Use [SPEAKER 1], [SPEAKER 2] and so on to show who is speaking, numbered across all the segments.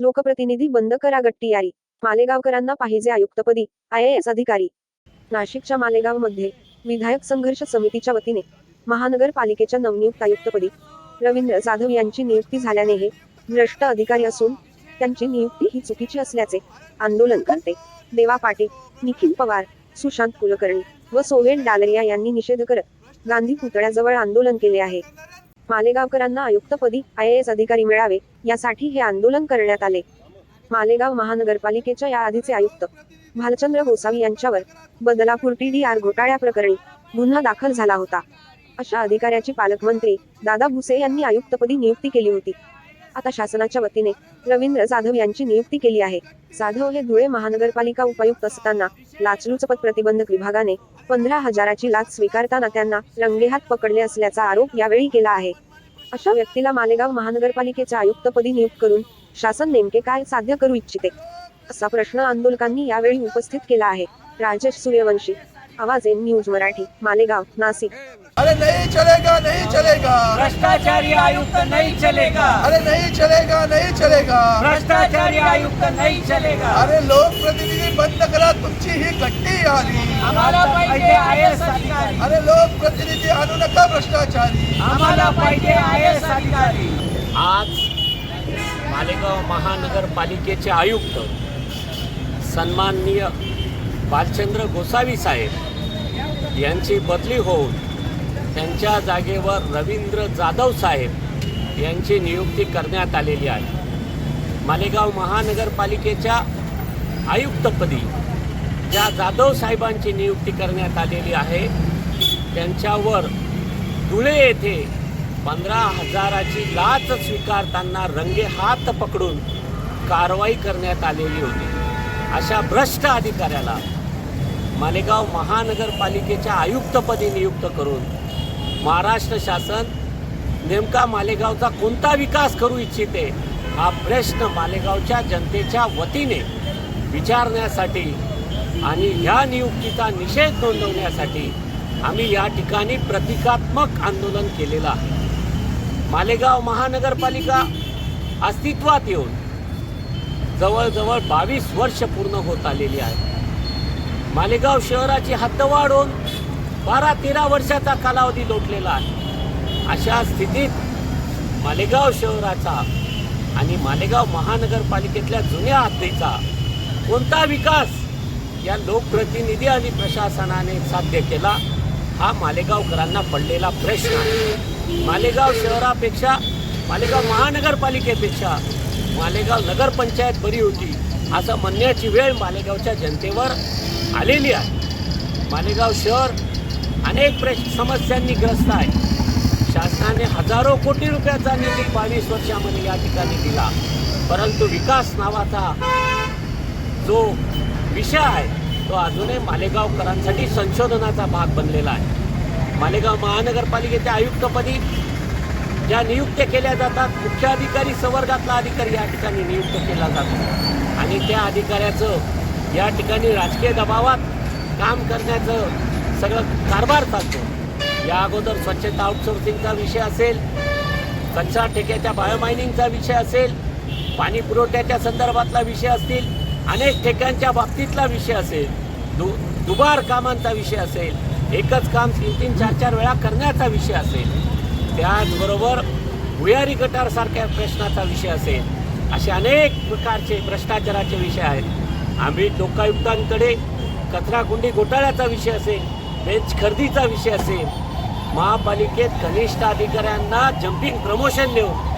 [SPEAKER 1] लोकप्रतिनिधी बंद करा गट्टीयारी. मालेगावकरांना पाहिजे आयुक्तपदी आय एस अधिकारी. नाशिकच्या मालेगावमध्ये विधायक संघर्ष समितीच्या वतीने महानगरपालिकेच्या नवनियुक्त आयुक्तपदी रवींद्र जाधव यांची नियुक्ती झाल्याने हे भ्रष्ट अधिकारी असून त्यांची नियुक्ती ही चुकीची असल्याचे आंदोलन करते. देवा पाटील निखिल पवार सुशांत कुलकर्णी व सोहेल डालरिया यांनी निषेध करत गांधी पुतळ्याजवळ आंदोलन केले आहे. मालेगावकरांना आयुक्तपदी आय एस अधिकारी मिळावे यासाठी हे आंदोलन करण्यात आले. मालेगाव महानगरपालिकेच्या या आधीचे आयुक्त भालचंद्र गोसावी यांच्यावर बदलापूर टीडीआर घोटाळ्याप्रकरणी गुन्हा दाखल झाला होता. अशा अधिकाऱ्याची पालकमंत्री दादा भुसे यांनी आयुक्तपदी नियुक्ती केली होती. आता शासनाच्या वतीने रवींद्र जाधव यांची नियुक्ती केली आहे. जाधव हे धुळे महानगरपालिका उपायुक्त असताना लाचलुचपत प्रतिबंधक विभागाने पंधरा हजाराची लाच स्वीकारताना त्यांना रंगेहात पकडले असल्याचा आरोप यावेळी केला आहे. अशा व्यक्तीला मालेगाव महानगरपालिकेच्या आयुक्तपदी नियुक्त करून शासन नेमके काय साध्य करू इच्छिते? असा प्रश्न आंदोलकांनी यावेळी उपस्थित केला आहे. राजेश सूर्यवंशी आवाज एन न्यूज मराठी मालेगाव नाशिक.
[SPEAKER 2] अरे नहीं चलेगा नहीं चलेगा.
[SPEAKER 3] भ्रष्टाचारी आयुक्त नहीं चलेगा.
[SPEAKER 2] अरे नहीं चलेगा नहीं चलेगा.
[SPEAKER 3] भ्रष्टाचारी आयुक्त नहीं चलेगा.
[SPEAKER 2] अरे लोक प्रतिनिधी बंद करा तुमची ही गट्टी आली.
[SPEAKER 3] आम्हाला पाहिजे आय एस अधिकारी.
[SPEAKER 2] अरे लोक प्रतिनिधी आणू नका भ्रष्टाचारी.
[SPEAKER 3] आम्हाला पाहिजे आय एस अधिकारी.
[SPEAKER 4] आज मालेगाव महानगरपालिकेचे आयुक्त सन्माननीय बालचंद्र गोसावी साहेब यांची बदली होऊन त्यांच्या जागेवर रवींद्र जाधव साहेब यांची नियुक्ती करण्यात आलेली आहे. मालेगाव महानगरपालिकेच्या आयुक्तपदी ज्या जाधव साहेबांची नियुक्ती करण्यात आलेली आहे त्यांच्यावर धुळे येथे पंधरा हजाराची लाच स्वीकारताना रंगे हात पकडून कारवाई करण्यात आलेली होती. अशा भ्रष्ट अधिकाऱ्याला मालेगाव महानगरपालिकेच्या आयुक्तपदी नियुक्त करून महाराष्ट्र शासन नेमका मालेगावचा कोणता विकास करू इच्छिते हा प्रश्न मालेगावच्या जनतेच्या वतीने विचारण्यासाठी आणि ह्या नियुक्तीचा निषेध नोंदवण्यासाठी आम्ही या ठिकाणी प्रतिकात्मक आंदोलन केलेलं आहे. मालेगाव महानगरपालिका अस्तित्वात येऊन जवळजवळ बावीस वर्ष पूर्ण होत आलेली आहे. मालेगाव शहराची हद्द वाढून बारा तेरा वर्षाचा कालावधी लोटलेला आहे. अशा स्थितीत मालेगाव शहराचा आणि मालेगाव महानगरपालिकेतल्या जुन्या हद्दीचा कोणता विकास या लोकप्रतिनिधी आणि प्रशासनाने साध्य केला हा मालेगावकरांना पडलेला प्रश्न आहे. मालेगाव शहरापेक्षा मालेगाव महानगरपालिकेपेक्षा मालेगाव नगरपंचायत बरी होती असं म्हणण्याची वेळ मालेगावच्या जनतेवर आलेली आहे. मालेगाव शहर अनेक प्रश्न समस्यांनी ग्रस्त आहे. शासनाने हजारो कोटी रुपयाचा निधी बावीस वर्षामध्ये या ठिकाणी दिला. परंतु विकास नावाचा जो विषय आहे तो अजूनही मालेगावकरांसाठी संशोधनाचा भाग बनलेला आहे. मालेगाव महानगरपालिकेच्या आयुक्तपदी ज्या नियुक्त केल्या जातात मुख्य अधिकारी संवर्गातला अधिकारी या ठिकाणी नियुक्त केला जातो. आणि त्या अधिकाऱ्याचं या ठिकाणी राजकीय दबावात काम करण्याचं सगळं कारभार चालतो. या अगोदर स्वच्छता आउटसोर्सिंगचा विषय असेल कच्चा ठेक्याच्या बायोमायनिंगचा विषय असेल पाणी पुरवठ्याच्या संदर्भातला विषय असतील अनेक ठेक्यांच्या बाबतीतला विषय असेल दु दुबार कामांचा विषय असेल एकच काम तीन तीन चार चार वेळा करण्याचा विषय असेल त्याचबरोबर भुयारी गटारसारख्या प्रश्नाचा विषय असेल असे अनेक प्रकारचे भ्रष्टाचाराचे विषय आहेत. आम्ही लोकायुक्तांकडे कचराकुंडी घोटाळ्याचा विषय असेल बेंच खरेदीचा विषय असेल महापालिकेत कनिष्ठ अधिकाऱ्यांना जम्पिंग प्रमोशन देऊन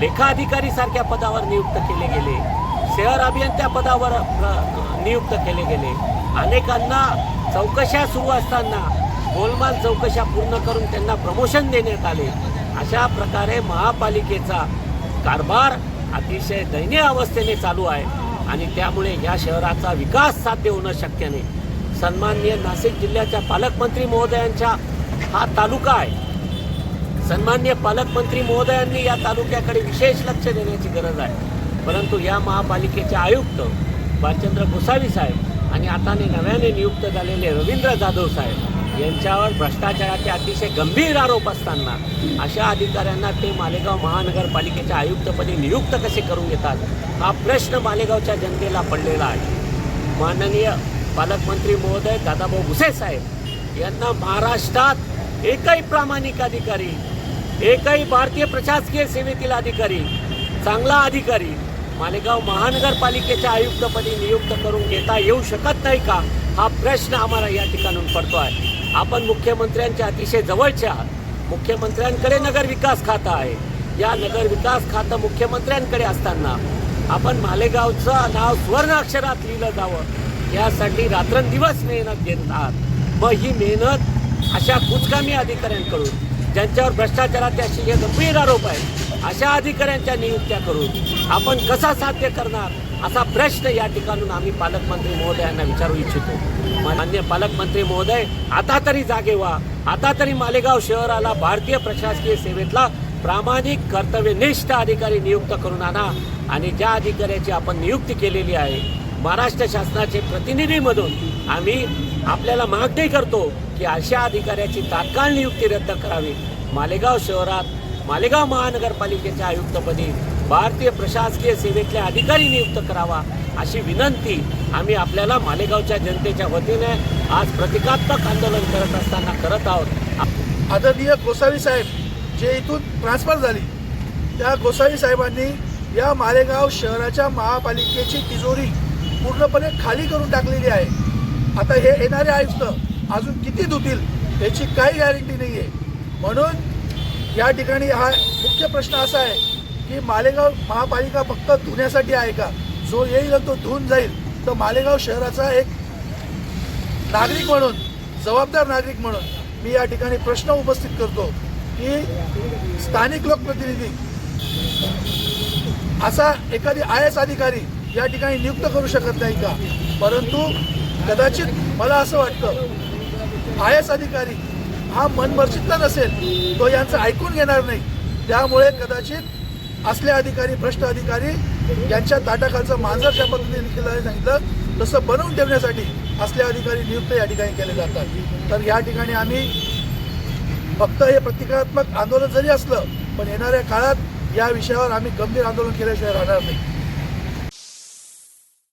[SPEAKER 4] लेखा सारख्या पदावर नियुक्त केले गेले शहर अभियंत्या पदावर प्र- नियुक्त केले गेले. अनेकांना चौकशा सुरू असताना गोलमाल चौकशा पूर्ण करून त्यांना प्रमोशन देण्यात आले. अशा प्रकारे महापालिकेचा कारभार अतिशय दयनीय अवस्थेने चालू आहे. आणि त्यामुळे या शहराचा विकास साध्य होणं शक्य नाही. सन्माननीय नाशिक जिल्ह्याच्या पालकमंत्री महोदयांच्या हा तालुका आहे. सन्मान्य पालकमंत्री महोदयांनी या तालुक्याकडे विशेष लक्ष देण्याची गरज आहे. परंतु या महापालिकेचे आयुक्त बालचंद्र गोसावी साहेब आणि आता नव्याने नियुक्त झालेले रवींद्र जाधव साहेब यांच्यावर भ्रष्टाचाराचे अतिशय गंभीर आरोप असताना अशा अधिकाऱ्यांना ते मालेगाव महानगरपालिकेच्या आयुक्तपदी नियुक्त कसे करून घेतात हा प्रश्न मालेगावच्या जनतेला पडलेला आहे. माननीय पालकमंत्री महोदय दादाभाऊ भुसे साहेब यांना महाराष्ट्रात एकही प्रामाणिक अधिकारी एकही भारतीय प्रशासकीय सेवेतील अधिकारी चांगला अधिकारी मालेगाव महानगरपालिकेच्या आयुक्तपदी नियुक्त करून घेता येऊ शकत नाही का हा प्रश्न आम्हाला या ठिकाणून पडतो आहे आपण मुख्यमंत्र्यांच्या अतिशय जवळच्या आहात मुख्यमंत्र्यांकडे नगर विकास खातं आहे. या नगर विकास खातं मुख्यमंत्र्यांकडे असताना आपण मालेगावचं नाव स्वर्ण अक्षरात लिहिलं जावं. यासाठी रात्रंदिवस मेहनत घेत आहात. मग ही मेहनत अशा कुचकामी अधिकाऱ्यांकडून ज्यांच्यावर भ्रष्टाचाराचे असे गंभीर आरोप आहेत अशा अधिकाऱ्यांच्या नियुक्त्या करून आपण कसा साध्य करणार? असा प्रश्न या ठिकाणून आम्ही पालकमंत्री महोदयांना विचारू इच्छितो. मान्य पालकमंत्री महोदय आता तरी जागे व्हा. आता तरी मालेगाव शहराला भारतीय प्रशासकीय सेवेतला प्रामाणिक कर्तव्यनिष्ठ अधिकारी नियुक्त करून आणा आणि ज्या अधिकाऱ्याची आपण नियुक्ती केलेली आहे महाराष्ट्र शासनाचे प्रतिनिधी म्हणून आम्ही आपल्याला मागणी करतो की अशा अधिकाऱ्याची तात्काळ नियुक्ती रद्द करावी. मालेगाव शहरात मालेगाव महानगरपालिकेच्या आयुक्तपदी भारतीय प्रशासकीय सेवेतले अधिकारी नियुक्त करावा अशी विनंती आम्ही आपल्याला मालेगावच्या जनतेच्या वतीने आज प्रतिकात्मक आंदोलन करत असताना करत आहोत.
[SPEAKER 2] आदरणीय गोसावी साहेब जे इथून ट्रान्सफर झाली त्या गोसावी साहेबांनी या मालेगाव शहराच्या महापालिकेची तिजोरी पूर्णपणे खाली करून टाकलेली आहे. आता हे येणारे आयुक्त अजून किती धुतील याची काही गॅरंटी नाही आहे म्हणून या ठिकाणी हा मुख्य प्रश्न असा आहे की मालेगाव महापालिका फक्त धुण्यासाठी आहे का? जो येईल आणि तो धुवून जाईल. तर मालेगाव शहराचा एक नागरिक म्हणून जबाबदार नागरिक म्हणून मी या ठिकाणी प्रश्न उपस्थित करतो की स्थानिक लोकप्रतिनिधी असा एखादी आय एस अधिकारी या ठिकाणी नियुक्त करू शकत नाही का? परंतु कदाचित मला असं वाटतं आय एस अधिकारी हा मनमर्जितला नसेल तो यांचं ऐकून घेणार नाही. त्यामुळे कदाचित असले अधिकारी भ्रष्ट अधिकारी यांच्या ताटाखालचं मांजर ज्या पद्धतीने केलं सांगितलं तसं बनवून ठेवण्यासाठी असले अधिकारी नियुक्त या ठिकाणी केले जातात. तर या ठिकाणी आम्ही फक्त हे प्रतिकात्मक आंदोलन जरी असलं पण येणाऱ्या काळात या विषयावर आम्ही गंभीर आंदोलन केल्याशिवाय राहणार नाही.